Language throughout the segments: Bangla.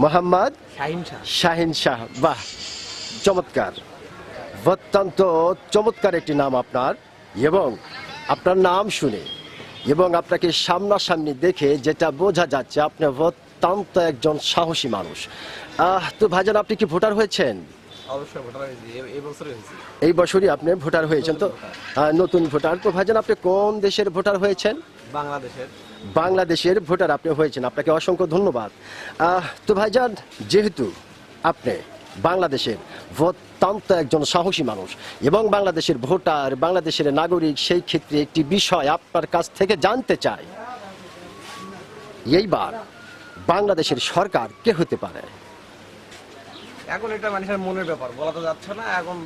মোহাম্মদ শাহিন শাহ। বাহ চমৎকার। অত্যন্ত চমৎকার একটি নাম আপনার এবং আপনার নাম শুনে এবং আপনাকে সামনাসামনি দেখে যেটা বোঝা যাচ্ছে আপনি অত্যন্ত একজন সাহসী মানুষ। আহ তো ভাইজান আপনি কি ভোটার হয়েছেন? এই বছরই আপনি ভোটার হয়েছেন তো নতুন ভোটার। তো ভাইজান আপনি কোন দেশের ভোটার হয়েছেন? বাংলাদেশের। বাংলাদেশের ভোটার আপনি হয়েছেন, আপনাকে অসংখ্য ধন্যবাদ। তো ভাইজান, যেহেতু আপনি বাংলাদেশের অত্যন্ত একজন সাহসী মানুষ এবং বাংলাদেশের ভোটার, বাংলাদেশের নাগরিক, সেই ক্ষেত্রে একটি বিষয় আপনার কাছ থেকে জানতে চাই। এইবার বাংলাদেশের সরকার কে হতে পারে? এখন এটা মানুষের মনের ব্যাপার, বলা তো যাচ্ছে না, এখন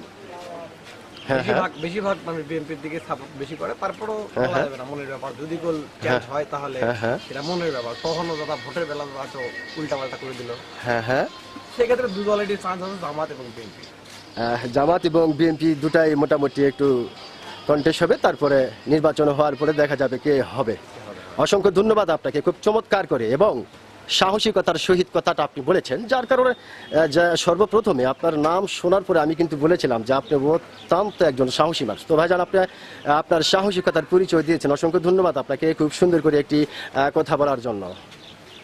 বেশিরভাগ বেশিরভাগ মানুষ বিএনপির দিকে সাপোর্ট বেশি করে তারপরও হ্যাঁ, বলা হ্যাঁ। যাবে না মনের ব্যাপার। যদি গোল চেঞ্জ হয় তাহলে হ্যাঁ, হ্যাঁ। সেটা মনের ব্যাপার। দাদা ভোটের বেলা হয়তো উল্টা পাল্টা করে দিল। হ্যাঁ হ্যাঁ। সেক্ষেত্রে দু দলেরই চান্স আছে জামাত এবং বিএনপি জামাত এবং বিএনপি দুটাই মোটামুটি একটু কন্টেস্ট হবে তারপরে নির্বাচন হওয়ার পরে দেখা যাবে কে হবে। অসংখ্য ধন্যবাদ আপনাকে খুব চমৎকার করে। এবং সাহসিকতার সহিত কথাটা আপনি বলেছেন, যার কারণে সর্বপ্রথমে আপনার নাম শোনার পরে আমি কিন্তু বলেছিলাম যে আপনি অত্যন্ত একজন সাহসী মানুষ। তো ভাইজান, আপনি, আপনার সাহসিকতার পরিচয় দিয়েছেন। অসংখ্য ধন্যবাদ আপনাকে খুব সুন্দর করে একটি কথা বলার জন্য।